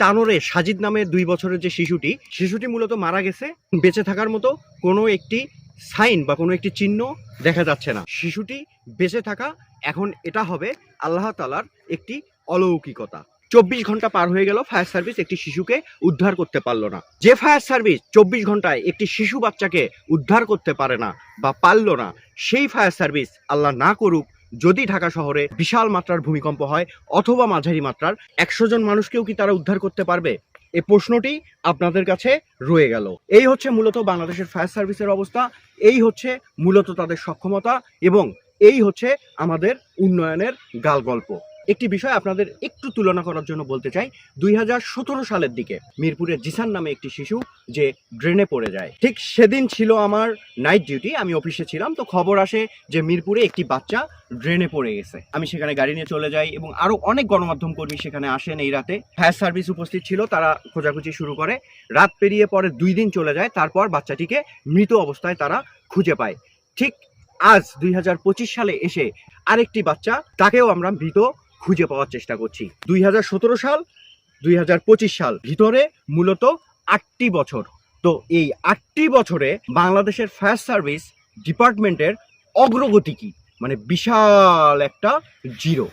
টানোরে সাজিদ নামে দুই বছরের যে শিশুটি শিশুটি মূলত মারা গেছে, বেঁচে থাকার মতো কোনো একটি সাইন বা কোনো একটি চিহ্ন দেখা যাচ্ছে না। শিশুটি বেঁচে থাকা, এখন এটা হবে আল্লাহ তালার একটি অলৌকিকতা। চব্বিশ ঘণ্টা পার হয়ে গেল, ফায়ার সার্ভিস একটি শিশুকে উদ্ধার করতে পারল না। যে ফায়ার সার্ভিস চব্বিশ ঘন্টায় একটি শিশু বাচ্চাকে উদ্ধার করতে পারে না বা পারল না, সেই ফায়ার সার্ভিস আল্লাহ না করুক যদি ঢাকা শহরে বিশাল মাত্রার ভূমিকম্প হয় অথবা মাঝারি মাত্রার, একশো জন মানুষকেও কি তারা উদ্ধার করতে পারবে? এই প্রশ্নটি আপনাদের কাছে রয়ে গেল। এই হচ্ছে মূলত বাংলাদেশের ফায়ার সার্ভিসের অবস্থা, এই হচ্ছে মূলত তাদের সক্ষমতা এবং এই হচ্ছে আমাদের উন্নয়নের গাল গল্প একটি বিষয় আপনাদের একটু তুলনা করার জন্য বলতে চাই। দুই হাজার সতেরো সালের দিকে মিরপুরের জিসান নামে একটি শিশু যে ড্রেনে পড়ে যায়। ঠিক সেদিন ছিল আমার নাইট ডিউটি, আমি অফিসে ছিলাম, তো খবর আসে যে মিরপুরে একটি বাচ্চা ড্রেনে পড়ে গেছে। আমি সেখানে গাড়ি নিয়ে চলে যাই এবং আরও অনেক গণমাধ্যম কর্মী সেখানে আসেন এই রাতে। ফায়ার সার্ভিস উপস্থিত ছিল, তারা খোঁজাখুঁজি শুরু করে। রাত পেরিয়ে পরে দুই দিন চলে যায়, তারপর বাচ্চাটিকে মৃত অবস্থায় তারা খুঁজে পায়। ঠিক আজ দুই হাজার পঁচিশ সালে এসে আরেকটি বাচ্চা, তাকেও আমরা মৃত খুঁজে পাওয়ার চেষ্টা করছি। দুই হাজার সতেরো সাল, দুই হাজার পঁচিশ সাল ভিতরে মূলত আটটি বছর। তো এই আটটি বছরে বাংলাদেশের ফায়ার সার্ভিস ডিপার্টমেন্টের অগ্রগতি কি? মানে বিশাল একটা জিরো।